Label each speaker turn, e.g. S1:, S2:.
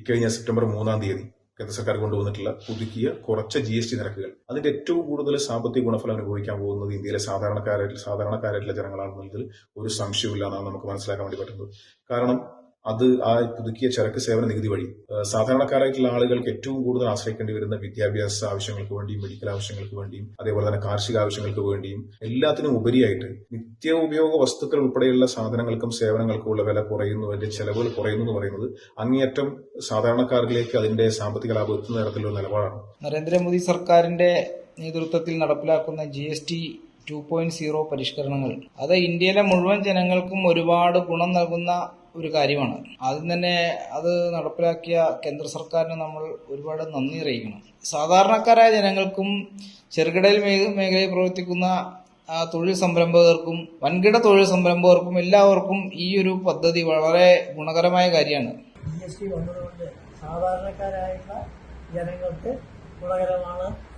S1: ഇക്കഴിഞ്ഞ സെപ്റ്റംബർ മൂന്നാം തീയതി കേന്ദ്ര സർക്കാർ കൊണ്ടുവന്നിട്ടുള്ള പുതുക്കിയ കുറച്ച ജി എസ് ടി നിരക്കുകൾ. അതിന്റെ ഏറ്റവും കൂടുതൽ സാമ്പത്തിക ഗുണഫലം അനുഭവിക്കാൻ പോകുന്നത് ഇന്ത്യയിലെ സാധാരണക്കാരായിട്ടുള്ള സാധാരണക്കാരായിട്ടുള്ള ജനങ്ങളാണെന്നതിൽ ഒരു സംശയമില്ല എന്നാണ് നമുക്ക് മനസ്സിലാക്കാൻ വേണ്ടി പറ്റുന്നത്. കാരണം അത് ആ പുതുക്കിയ ചരക്ക് സേവന നികുതി വഴി. സാധാരണക്കാരായിട്ടുള്ള ആളുകൾക്ക് ഏറ്റവും കൂടുതൽ ആശ്രയിക്കേണ്ടി വരുന്ന വിദ്യാഭ്യാസ ആവശ്യങ്ങൾക്ക് വേണ്ടിയും മെഡിക്കൽ ആവശ്യങ്ങൾക്ക് വേണ്ടിയും അതേപോലെ തന്നെ കാർഷിക ആവശ്യങ്ങൾക്ക് വേണ്ടിയും എല്ലാത്തിനും ഉപരിയായിട്ട് നിത്യോപയോഗ വസ്തുക്കൾ ഉൾപ്പെടെയുള്ള സാധനങ്ങൾക്കും സേവനങ്ങൾക്കും ഉള്ള വില കുറയുന്നു അതിന്റെ ചെലവുകൾ കുറയുന്നു എന്ന് പറയുന്നത് അങ്ങേയറ്റം സാധാരണക്കാരിലേക്ക് അതിന്റെ സാമ്പത്തിക ലാഭം എത്തുന്ന തരത്തിലുള്ള നിലപാടാണ്.
S2: നരേന്ദ്രമോദി സർക്കാരിന്റെ നേതൃത്വത്തിൽ നടപ്പിലാക്കുന്ന G S T two point zero പരിഷ്കരണങ്ങൾ. അത് ഇന്ത്യയിലെ മുഴുവൻ ജനങ്ങൾക്കും ഒരുപാട് ഗുണം നൽകുന്ന ഒരു കാര്യമാണ്. ആദ്യം തന്നെ അത് നടപ്പിലാക്കിയ കേന്ദ്ര സർക്കാരിന് നമ്മൾ ഒരുപാട് നന്ദി അറിയിക്കണം. സാധാരണക്കാരായ ജനങ്ങൾക്കും ചെറുകിട മേ- മേഖലയിൽ പ്രവർത്തിക്കുന്ന തൊഴിൽ സംരംഭകർക്കും വൻകിട തൊഴിൽ സംരംഭകർക്കും എല്ലാവർക്കും ഈ ഒരു പദ്ധതി വളരെ ഗുണകരമായ കാര്യമാണ്.
S3: ജി എസ് ടി വന്നതുകൊണ്ട് സാധാരണക്കാരായിട്ടുള്ള ജനങ്ങൾക്ക് ഗുണകരമാണ്.